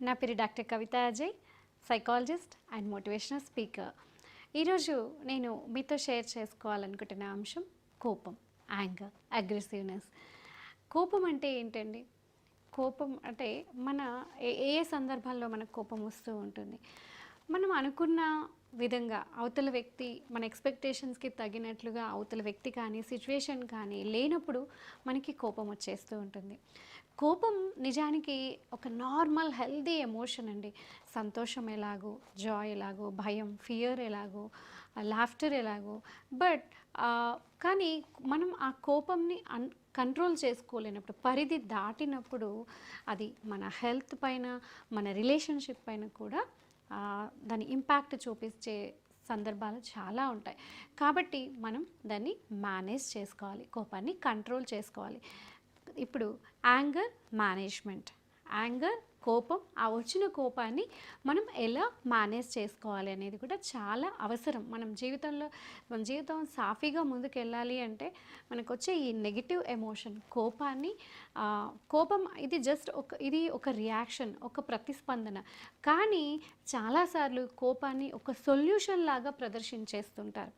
నా పేరు doctor Kavitha Ajay psychologist and motivational speaker ఈరోజు నేను మీతో షేర్ చేసుకోవాలనుకుంటున్న అంశం కోపం యాంగర్ అగ్రెసివ్నెస్ కోపం అంటే ఏంటండి? కోపం అంటే మన ఏ ఏ సందర్భాల్లో మనకు కోపం వస్తూ ఉంటుంది? మనం అనుకున్న విధంగా అవతల వ్యక్తి మన ఎక్స్పెక్టేషన్స్కి తగినట్లుగా అవతల వ్యక్తి కానీ సిచ్యువేషన్ కానీ లేనప్పుడు మనకి కోపం వచ్చేస్తూ ఉంటుంది. కోపం నిజానికి ఒక నార్మల్ హెల్దీ ఎమోషన్ అండి. సంతోషం ఎలాగో జాయ్ ఎలాగో భయం ఫియర్ ఎలాగో లాఫ్టర్ ఎలాగో. బట్ కానీ మనం ఆ కోపంని అన్ కంట్రోల్ చేసుకోలేనప్పుడు పరిధి దాటినప్పుడు అది మన హెల్త్ పైన మన రిలేషన్షిప్ పైన కూడా దాని ఇంపాక్ట్ చూపించే సందర్భాలు చాలా ఉంటాయి. కాబట్టి మనం దాన్ని మేనేజ్ చేసుకోవాలి. కోపాన్ని కంట్రోల్ చేసుకోవాలి. ఇప్పుడు యాంగర్ మేనేజ్మెంట్. యాంగర్ కోపం ఆ వచ్చిన కోపాన్ని మనం ఎలా మేనేజ్ చేసుకోవాలి అనేది కూడా చాలా అవసరం. మనం జీవితంలో మన జీవితం సాఫీగా ముందుకు వెళ్ళాలి అంటే మనకు వచ్చే ఈ నెగిటివ్ ఎమోషన్ కోపాన్ని కోపం ఇది జస్ట్ ఒక ఇది ఒక రియాక్షన్ ఒక ప్రతిస్పందన. కానీ చాలాసార్లు కోపాన్ని ఒక సొల్యూషన్ లాగా ప్రదర్శించేస్తుంటారు.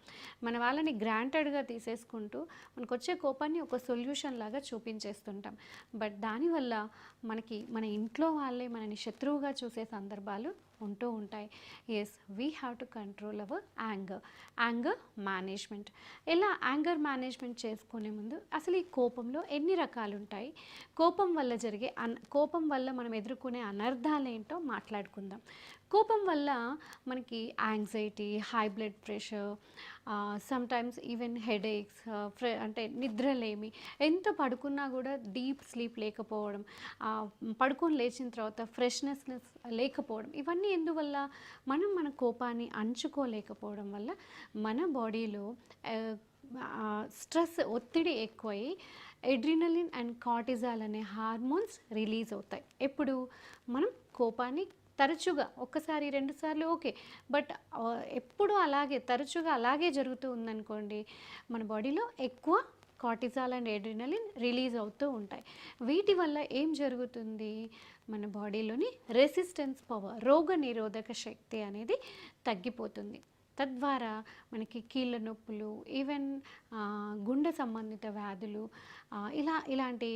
మన వాళ్ళని గ్రాంటెడ్గా తీసేసుకుంటూ మనకు వచ్చే కోపాన్ని ఒక సొల్యూషన్ లాగా చూపించేస్తుంటాం. బట్ దానివల్ల మనకి మన ఇంట్లో వాళ్ళే మనని శత్రువుగా చూసే సందర్భాలు ఉంటూ ఉంటాయి. Yes we have to control our anger anger management ఎలా యాంగర్ మేనేజ్మెంట్ చేసుకునే ముందు అసలు ఈ కోపంలో ఎన్ని రకాలు ఉంటాయి? కోపం వల్ల జరిగే అన్ కోపం వల్ల మనం ఎదుర్కొనే అనర్థాలు ఏంటో మాట్లాడుకుందాం. కోపం వల్ల మనకి anxiety high blood pressure sometimes even headaches అంటే నిద్రలేమి ఎంత పడుకున్నా కూడా డీప్ స్లీప్ లేకపోవడం పడుకొని లేచిన తర్వాత ఫ్రెష్నెస్నెస్ లేకపోవడం ఇవన్నీ ఎందువల్ల మనం మన కోపాన్ని అంచుకోలేకపోవడం వల్ల మన బాడీలో స్ట్రెస్ ఒత్తిడి ఎక్కువై ఎడ్రినలిన్ అండ్ కార్టిజాల్ అనే హార్మోన్స్ రిలీజ్ అవుతాయి. ఎప్పుడు? మనం కోపాన్ని తరచుగా ఒక్కసారి రెండుసార్లు ఓకే. బట్ ఎప్పుడు అలాగే తరచుగా అలాగే జరుగుతూ ఉందనుకోండి మన బాడీలో ఎక్కువ కార్టిజాల్ అండ్ ఎడ్రినలిన్ రిలీజ్ అవుతూ ఉంటాయి. వీటి వల్ల ఏం జరుగుతుంది? మన బాడీలోని రెసిస్టెన్స్ పవర్ రోగ నిరోధక శక్తి అనేది తగ్గిపోతుంది. తద్వారా మనకి కీళ్ళ నొప్పులు ఈవెన్ గుండె సంబంధిత వ్యాధులు ఇలా ఇలాంటి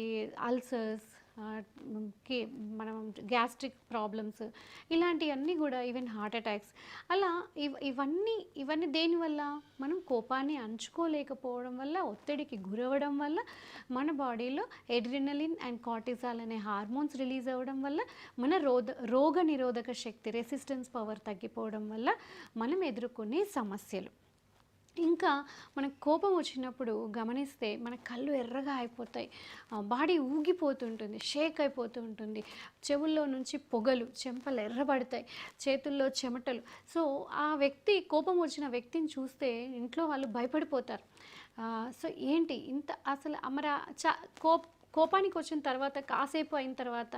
అల్సర్స్ మనం గ్యాస్ట్రిక్ ప్రాబ్లమ్స్ ఇలాంటివన్నీ కూడా ఈవెన్ హార్ట్ అటాక్స్ అలా ఇవ్ ఇవన్నీ ఇవన్నీ దేనివల్ల మనం కోపాన్ని అంచుకోలేకపోవడం వల్ల ఒత్తిడికి గురవడం వల్ల మన బాడీలో ఎడ్రినలిన్ అండ్ కార్టిజాల్ అనే హార్మోన్స్ రిలీజ్ అవ్వడం వల్ల మన రోధ రోగ నిరోధక శక్తి రెసిస్టెన్స్ పవర్ తగ్గిపోవడం వల్ల మనం ఎదుర్కొనే సమస్యలు. ఇంకా మనకు కోపం వచ్చినప్పుడు గమనిస్తే మన కళ్ళు ఎర్రగా అయిపోతాయి. బాడీ ఊగిపోతుంటుంది షేక్ అయిపోతూ ఉంటుంది చెవుల్లో నుంచి పొగలు చెంపలు ఎర్రబడతాయి చేతుల్లో చెమటలు. సో ఆ వ్యక్తి కోపం వచ్చిన వ్యక్తిని చూస్తే ఇంట్లో వాళ్ళు భయపడిపోతారు. సో ఏంటి ఇంత అసలు అమరా చ కోప్ కోపానికి వచ్చిన తర్వాత కాసేపు అయిన తర్వాత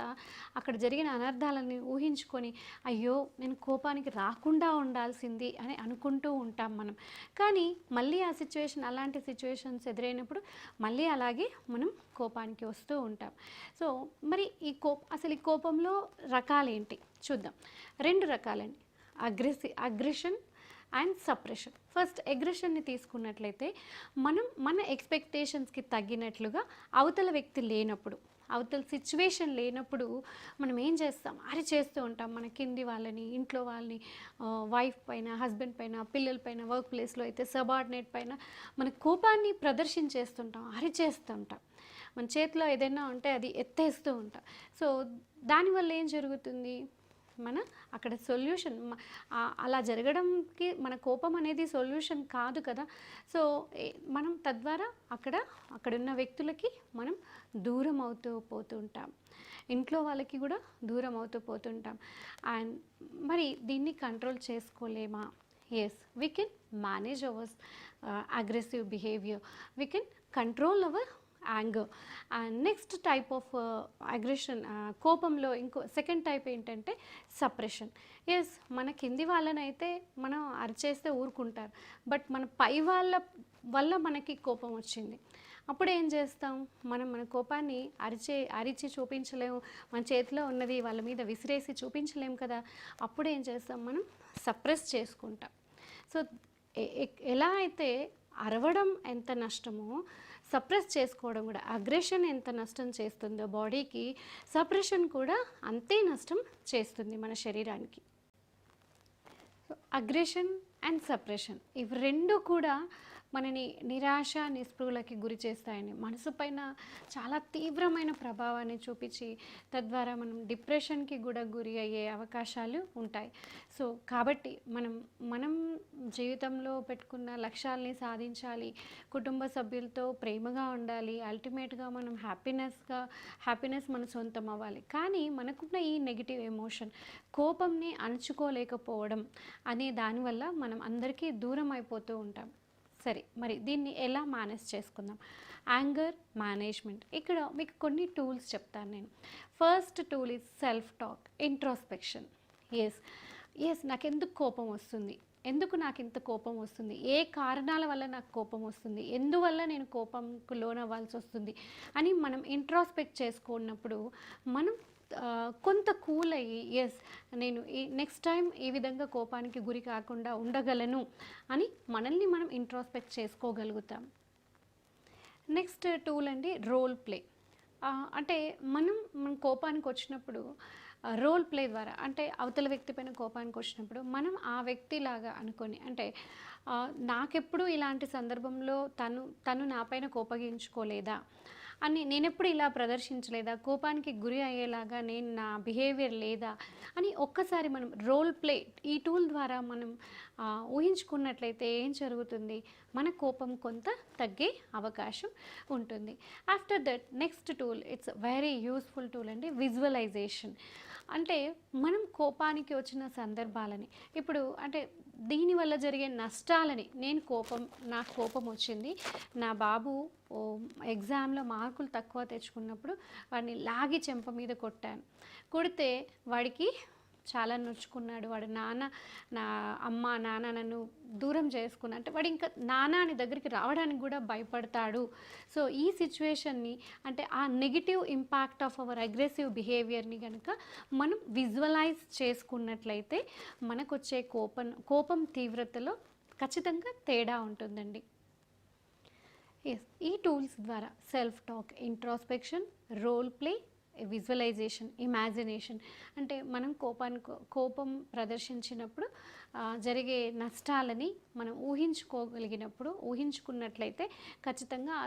అక్కడ జరిగిన అనర్థాలని ఊహించుకొని అయ్యో నేను కోపానికి రాకుండా ఉండాల్సింది అని అనుకుంటూ ఉంటాం మనం. కానీ మళ్ళీ ఆ సిచ్యువేషన్ అలాంటి సిచ్యువేషన్స్ ఎదురైనప్పుడు మళ్ళీ అలాగే మనం కోపానికి వస్తూ ఉంటాం. సో మరి ఈ కోప అసలు ఈ కోపంలో రకాలేంటి చూద్దాం. రెండు రకాలండి. అగ్రెసి అగ్రెషన్ అండ్ సప్రెషన్. ఫస్ట్ అగ్రెషన్ని తీసుకున్నట్లయితే మనం మన ఎక్స్పెక్టేషన్స్కి తగ్గినట్లుగా అవతల వ్యక్తి లేనప్పుడు అవతల సిచ్యువేషన్ లేనప్పుడు మనం ఏం చేస్తాం? అరి చేస్తూ ఉంటాం. మన కింది వాళ్ళని ఇంట్లో వాళ్ళని వైఫ్ పైన హస్బెండ్ పైన పిల్లల పైన వర్క్ ప్లేస్లో అయితే సబార్డినేట్ పైన మన కోపాన్ని ప్రదర్శించేస్తుంటాం. అరి చేస్తుంటాం మన చేతిలో ఏదైనా ఉంటే అది ఎత్తేస్తూ ఉంటాం. సో దానివల్ల ఏం జరుగుతుంది? మన అక్కడ సొల్యూషన్ అలా జరగడంకి మన కోపం అనేది సొల్యూషన్ కాదు కదా. సో మనం తద్వారా అక్కడ అక్కడున్న వ్యక్తులకి మనం దూరం అవుతూ పోతుంటాం. ఇంట్లో వాళ్ళకి కూడా దూరం అవుతూ పోతుంటాం. అండ్ మరి దీన్ని control చేసుకోలేమా? Yes we can manage ours aggressive behaviour we can control our anger and next type of aggression కోపంలో ఇంకో సెకండ్ టైప్ ఏంటంటే సప్రెషన్ ఎస్ మన కింది వాళ్ళనైతే మనం అరిచేస్తే ఊరుకుంటారు. బట్ మన పై వాళ్ళ వల్ల మనకి కోపం వచ్చింది. అప్పుడు ఏం చేస్తాం? మనం మన కోపాన్ని అరిచే అరిచి చూపించలేము. మన చేతిలో ఉన్నది వాళ్ళ మీద విసిరేసి చూపించలేము కదా. అప్పుడు ఏం చేస్తాం? మనం సప్రెస్ చేసుకుంటాం. సో ఎ- ఎలా అయితే అరవడం ఎంత నష్టమో సప్రెస్ చేసుకోవడం కూడా. అగ్రెషన్ ఎంత నష్టం చేస్తుందో బాడీకి సప్రెషన్ కూడా అంతే నష్టం చేస్తుంది మన శరీరానికి. సో అగ్రెషన్ అండ్ సప్రెషన్ ఇవి రెండు కూడా మనని నిరాశ నిస్పృహలకి గురి చేస్తాయని మనసు పైన చాలా తీవ్రమైన ప్రభావాన్ని చూపించి తద్వారా మనం డిప్రెషన్కి కూడా గురి అయ్యే అవకాశాలు ఉంటాయి. సో కాబట్టి మనం మనం జీవితంలో పెట్టుకున్న లక్ష్యాల్ని సాధించాలి కుటుంబ సభ్యులతో ప్రేమగా ఉండాలి అల్టిమేట్గా మనం హ్యాపీనెస్గా హ్యాపీనెస్ మన సొంతం అవ్వాలి. కానీ మనకున్న ఈ నెగిటివ్ ఎమోషన్ కోపంని అణుచుకోలేకపోవడం అనే దానివల్ల మనం అందరికీ దూరం అయిపోతూ ఉంటాం. సరే మరి దీన్ని ఎలా మేనేజ్ చేసుకుందాం? Anger management. ఇక్కడ మీకు కొన్ని టూల్స్ చెప్తాను నేను. First tool is self talk introspection. Yes yes నాకు ఎందుకు కోపం వస్తుంది? ఎందుకు నాకు ఇంత కోపం వస్తుంది? ఏ కారణాల వల్ల నాకు కోపం వస్తుంది? ఎందువల్ల నేను కోపంకు లోనవ్వాల్సి వస్తుంది? అని మనం ఇంట్రాస్పెక్ట్ చేసుకున్నప్పుడు మనం కొంత కూల్ అయ్యి ఎస్ నేను ఈ నెక్స్ట్ టైం ఈ విధంగా కోపానికి గురి కాకుండా ఉండగలను అని మనల్ని మనం ఇంట్రాస్పెక్ట్ చేసుకోగలుగుతాం. నెక్స్ట్ టూల్ అండి రోల్ ప్లే అంటే మనం మన కోపానికి వచ్చినప్పుడు రోల్ ప్లే ద్వారా అంటే అవతల వ్యక్తి పైన కోపానికి వచ్చినప్పుడు మనం ఆ వ్యక్తిలాగా అనుకొని అంటే నాకెప్పుడు ఇలాంటి సందర్భంలో తను తను నాపైన కోపగించుకోలేదా? అని నేనెప్పుడు ఇలా ప్రదర్శించలేదా? కోపానికి గురి అయ్యేలాగా నేను నా బిహేవియర్ లేదా? అని ఒక్కసారి మనం రోల్ ప్లే ఈ టూల్ ద్వారా మనం ఊహించుకున్నట్లయితే ఏం జరుగుతుంది? మన కోపం కొంత తగ్గే అవకాశం ఉంటుంది. After that next tool it's very useful tool అండి విజువలైజేషన్ అంటే మనం కోపానికి వచ్చిన సందర్భాలని. ఇప్పుడు అంటే దీనివల్ల జరిగే నష్టాలని నేను కోపం నాకు కోపం వచ్చింది. నా బాబు ఎగ్జామ్లో మార్కులు తక్కువ తెచ్చుకున్నప్పుడు వాడిని లాగి చెంప మీద కొట్టాను. కొడితే వాడికి చాలా నొచ్చుకున్నాడు. వాడు నాన్న నా అమ్మ నాన్న నన్ను దూరం చేసుకున్నా అంటే వాడు ఇంకా నాన్న అని దగ్గరికి రావడానికి కూడా భయపడతాడు. సో ఈ సిచ్యువేషన్ని అంటే ఆ negative impact of our aggressive బిహేవియర్ని కనుక మనం విజువలైజ్ చేసుకున్నట్లయితే మనకు వచ్చే కోపం కోపం తీవ్రతలో ఖచ్చితంగా తేడా ఉంటుందండి. ఎస్ ఈ టూల్స్ ద్వారా self talk introspection role play visualisation imagination అంటే మనం కోపాన్ని కోపం ప్రదర్శించినప్పుడు జరిగే నష్టాలని మనం ఊహించుకోగలిగినప్పుడు ఊహించుకున్నట్లయితే ఖచ్చితంగా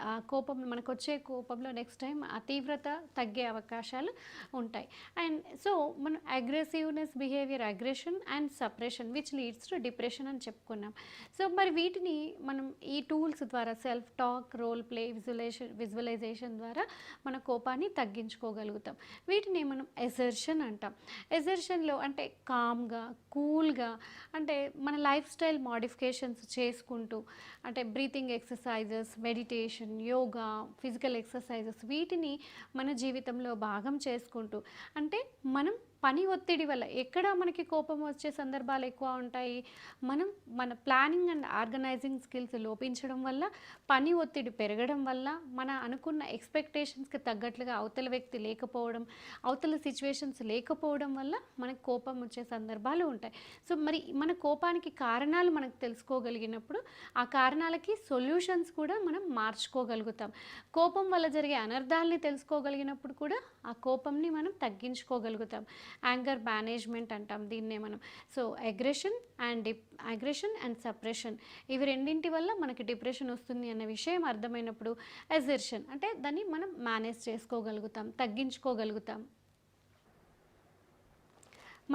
ఆ- కోపం మనకు వచ్చే కోపంలో నెక్స్ట్ టైం ఆ తీవ్రత తగ్గే అవకాశాలు ఉంటాయి. అండ్ సో మనం aggressiveness behaviour aggression and suppression which leads to depression అని చెప్పుకున్నాం. సో మరి వీటిని మనం ఈ టూల్స్ ద్వారా self talk role play visualisation visualisation ద్వారా మన కోపాన్ని తగ్గించుకోగలుగుతాం. వీటిని మనం ఎజర్షన్ అంటాం. ఎజర్షన్లో అంటే కామ్గా కూల్గా అంటే మన లైఫ్ స్టైల్ మాడిఫికేషన్స్ చేసుకుంటూ అంటే breathing exercises meditation yoga physical exercises వీటిని మన జీవితంలో భాగం చేసుకుంటూ అంటే మనం పని ఒత్తిడి వల్ల ఎక్కడ మనకి కోపం వచ్చే సందర్భాలు ఎక్కువ ఉంటాయి. మనం మన ప్లానింగ్ అండ్ ఆర్గనైజింగ్ స్కిల్స్ లోపించడం వల్ల పని ఒత్తిడి పెరగడం వల్ల మన అనుకున్న ఎక్స్పెక్టేషన్స్కి తగ్గట్లుగా అవతల వ్యక్తి లేకపోవడం అవతల సిచ్యువేషన్స్ లేకపోవడం వల్ల మనకు కోపం వచ్చే సందర్భాలు ఉంటాయి. సో మరి మన కోపానికి కారణాలు మనకు తెలుసుకోగలిగినప్పుడు ఆ కారణాలకి సొల్యూషన్స్ కూడా మనం మార్చుకోగలుగుతాం. కోపం వల్ల జరిగే అనర్థాలని తెలుసుకోగలిగినప్పుడు కూడా ఆ కోపంని మనం తగ్గించుకోగలుగుతాం. యాంగర్ మేనేజ్మెంట్ అంటాం దీన్నే మనం. సో అగ్రెషన్ అండ్ డిప్ అగ్రెషన్ అండ్ సప్రెషన్ ఇవి రెండింటి వల్ల మనకి డిప్రెషన్ వస్తుంది అన్న విషయం అర్థమైనప్పుడు ఎజర్షన్ అంటే దాన్ని మనం మేనేజ్ చేసుకోగలుగుతాం తగ్గించుకోగలుగుతాం.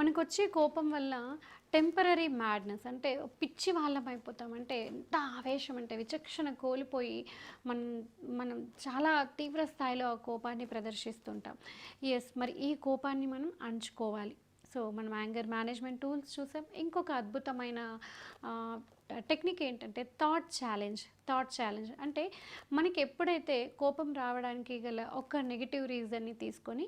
మనకు వచ్చే కోపం వల్ల టెంపరీ మ్యాడ్నెస్ అంటే పిచ్చి వాళ్ళం అయిపోతాం. అంటే ఎంత ఆవేశం అంటే విచక్షణ కోల్పోయి మనం మనం చాలా తీవ్ర స్థాయిలో ఆ కోపాన్ని ప్రదర్శిస్తుంటాం. ఎస్ మరి ఈ కోపాన్ని మనం అణుచుకోవాలి సో మనం యాంగర్ మేనేజ్మెంట్ టూల్స్ చూసాం. ఇంకొక అద్భుతమైన టెక్నిక్ ఏంటంటే థాట్ ఛాలెంజ్ థాట్ ఛాలెంజ్. అంటే మనకి ఎప్పుడైతే కోపం రావడానికి గల ఒక నెగిటివ్ రీజన్ని తీసుకొని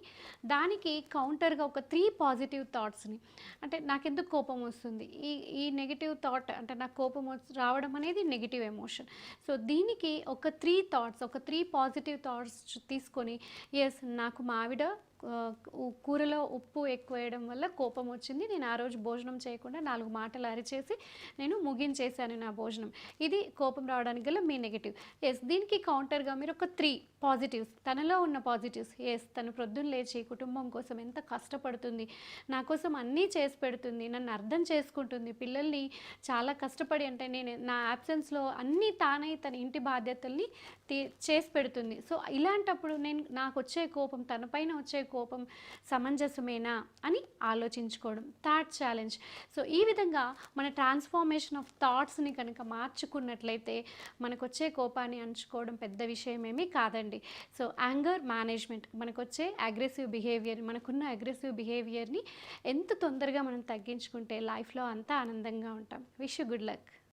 దానికి కౌంటర్గా ఒక త్రీ పాజిటివ్ థాట్స్ని అంటే నాకెందుకు కోపం వస్తుంది? ఈ ఈ నెగిటివ్ థాట్ అంటే నాకు కోపం రావడం అనేది నెగిటివ్ ఎమోషన్. సో దీనికి ఒక త్రీ థాట్స్ ఒక త్రీ పాజిటివ్ థాట్స్ తీసుకొని ఎస్ నాకు మావిడ కూరలో ఉప్పు ఎక్కువ వేయడం వల్ల కోపం వచ్చింది. నేను ఆ రోజు భోజనం చేయకుండా నాలుగు మాటలు అరిచేసి నేను ముగించేసి చేశాను నా భోజనం. ఇది కోపం రావడానికి గల మీ నెగిటివ్ ఎస్ దీనికి కౌంటర్గా మీరు ఒక త్రీ పాజిటివ్స్ తనలో ఉన్న పాజిటివ్స్ ఎస్ తను ప్రొద్దున లేచి కుటుంబం కోసం ఎంత కష్టపడుతుంది నా కోసం అన్నీ చేసి పెడుతుంది నన్ను అర్థం చేసుకుంటుంది. పిల్లల్ని చాలా కష్టపడి అంటే నేను నా యాబ్సెన్స్లో అన్నీ తానై తన ఇంటి బాధ్యతల్ని తీ చేసి పెడుతుంది. సో ఇలాంటప్పుడు నేను నాకు వచ్చే కోపం తనపైన వచ్చే కోపం సమంజసమేనా అని ఆలోచించుకోవడం. థాట్ ఛాలెంజ్ సో ఈ విధంగా మన ట్రాన్స్ఫార్మేషన్ ఆఫ్ థాట్ థాట్స్ని కనుక మార్చుకున్నట్లయితే మనకు వచ్చే కోపాన్ని అంచుకోవడం పెద్ద విషయమేమీ కాదండి. సో యాంగర్ మేనేజ్మెంట్ మనకు వచ్చే అగ్రెసివ్ బిహేవియర్ మనకున్న అగ్రెసివ్ బిహేవియర్ని ఎంత తొందరగా మనం తగ్గించుకుంటే లైఫ్లో అంతా ఆనందంగా ఉంటాం. Wish good luck